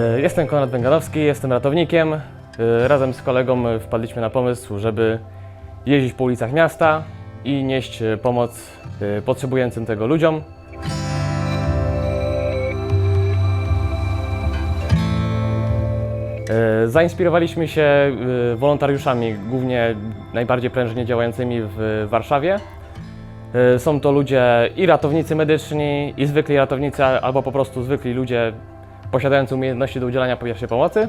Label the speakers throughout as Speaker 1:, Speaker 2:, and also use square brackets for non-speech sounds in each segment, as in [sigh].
Speaker 1: E, Jestem Konrad Węganowski, jestem ratownikiem. E, Razem z kolegą wpadliśmy na pomysł, żeby jeździć po ulicach miasta i nieść e, pomoc potrzebującym tego ludziom. Zainspirowaliśmy się wolontariuszami, głównie najbardziej prężnie działającymi w Warszawie. Są to ludzie i ratownicy medyczni, i zwykli ratownicy, albo po prostu zwykli ludzie posiadający umiejętności do udzielania pierwszej pomocy,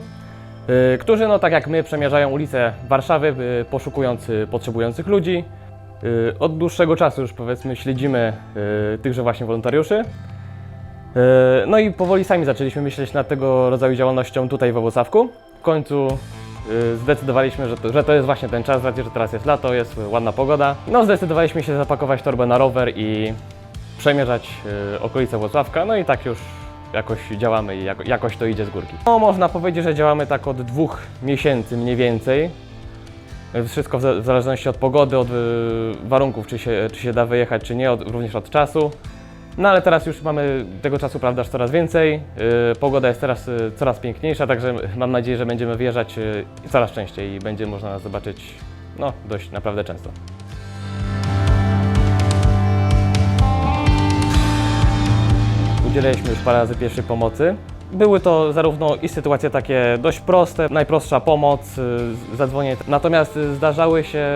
Speaker 1: e, którzy, no tak jak my, przemierzają ulice Warszawy, e, poszukując e, potrzebujących ludzi. Od dłuższego czasu już powiedzmy śledzimy tychże właśnie wolontariuszy. No i powoli sami zaczęliśmy myśleć nad tego rodzaju działalnością tutaj we Włocławku. W końcu zdecydowaliśmy, że to, że to jest właśnie ten czas, racji, że teraz jest lato, jest ładna pogoda. No zdecydowaliśmy się zapakować torbę na rower i przemierzać okolice Włocławka, no i tak już jakoś działamy i jako, jakoś to idzie z górki. No można powiedzieć, że działamy tak od dwóch miesięcy mniej więcej. Wszystko w za- w zależności od pogody, od e, warunków, czy się, czy się da wyjechać, czy nie, od, również od czasu. No ale teraz już mamy tego czasu, prawda, coraz więcej. Yy, pogoda jest teraz yy, coraz piękniejsza, także mam nadzieję, że będziemy wyjeżdżać yy, coraz częściej i będzie można nas zobaczyć no, dość naprawdę często. Udzieliliśmy już parę razy pierwszej pomocy. Były to zarówno i sytuacje takie dość proste, najprostsza pomoc, y, zadzwonię. Natomiast y, zdarzały się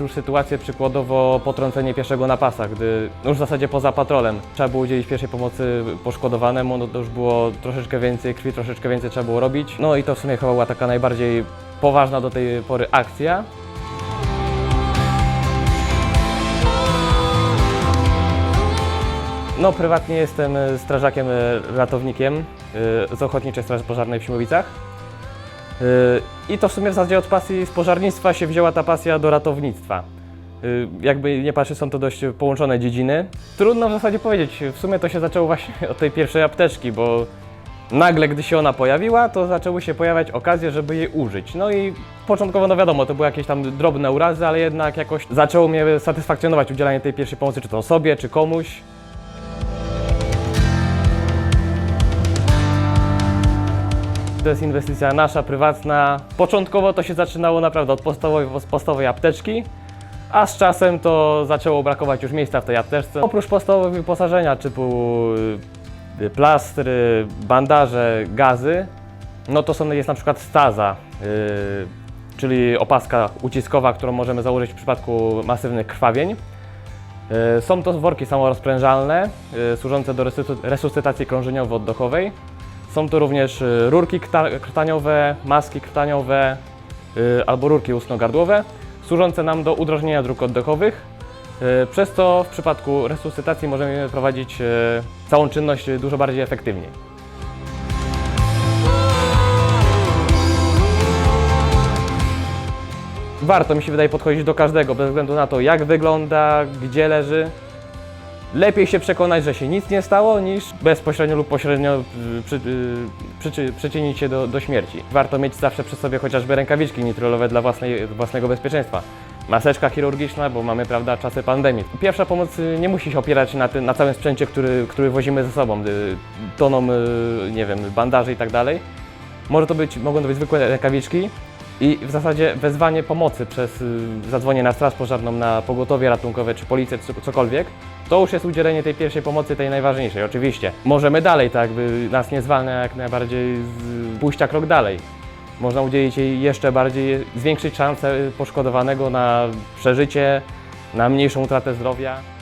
Speaker 1: już sytuacje przykładowo potrącenie pieszego na gdy już w zasadzie poza patrolem trzeba było udzielić pierwszej pomocy poszkodowanemu, no to już było troszeczkę więcej krwi, troszeczkę więcej trzeba było robić. No i to w sumie chyba była taka najbardziej poważna do tej pory akcja. No, prywatnie jestem e, strażakiem, e, ratownikiem e, z Ochotniczej Straży Pożarnej w Siemowicach. I to w sumie w zasadzie od pasji z pożarnictwa się wzięła ta pasja do ratownictwa. Jakby nie patrzy, są to dość połączone dziedziny. Trudno w zasadzie powiedzieć, w sumie to się zaczęło właśnie [laughs] od tej pierwszej apteczki, bo nagle, gdy się ona pojawiła, to zaczęły się pojawiać okazje, żeby jej użyć. No i początkowo, no wiadomo, to były jakieś tam drobne urazy, ale jednak jakoś zaczęło mnie satysfakcjonować udzielanie tej pierwszej pomocy, czy to sobie, czy komuś. To jest inwestycja nasza, prywatna. Początkowo to się zaczynało naprawdę od podstawowej, od podstawowej apteczki, a z czasem to zaczęło brakować już miejsca w tej apteczce. Oprócz podstawowego wyposażenia typu y, plastry, bandaże, gazy, no to są, jest na przykład staza, y, czyli opaska uciskowa, którą możemy założyć w przypadku masywnych krwawień. Y, Są to worki samorozprężalne, y, służące do resuscy- resuscytacji krążeniowo-oddechowej. Są to również y, rurki krtaniowe, maski krtaniowe y, albo rurki ustno-gardłowe, służące nam do udrożnienia dróg oddechowych. Y, Przez co w przypadku resuscytacji możemy prowadzić całą czynność dużo bardziej efektywniej. Warto mi się wydaje podchodzić do każdego, bez względu na to jak wygląda, gdzie leży. Lepiej się przekonać, że się nic nie stało, niż bezpośrednio lub pośrednio y, przy, y, przyczy, przyczynić się do, do śmierci. Warto mieć zawsze przy sobie chociażby rękawiczki nitrolowe dla własnej, własnego bezpieczeństwa. Maseczka chirurgiczna, bo mamy prawda, czasy pandemii. Pierwsza pomoc y, nie musi się opierać na, na całym sprzęcie, który, który wozimy ze sobą, toną, nie wiem, bandaży i tak dalej. Może to być, mogą to być zwykłe rękawiczki i w zasadzie wezwanie pomocy przez y, zadzwonienie na straż pożarną, na pogotowie ratunkowe czy policję, czy cokolwiek, to już jest udzielenie tej pierwszej pomocy, tej najważniejszej, oczywiście. Możemy dalej, tak jakby nas nie zwalnia jak najbardziej z pójścia krok dalej. Można udzielić jej jeszcze bardziej, zwiększyć szanse poszkodowanego na przeżycie, na mniejszą utratę zdrowia.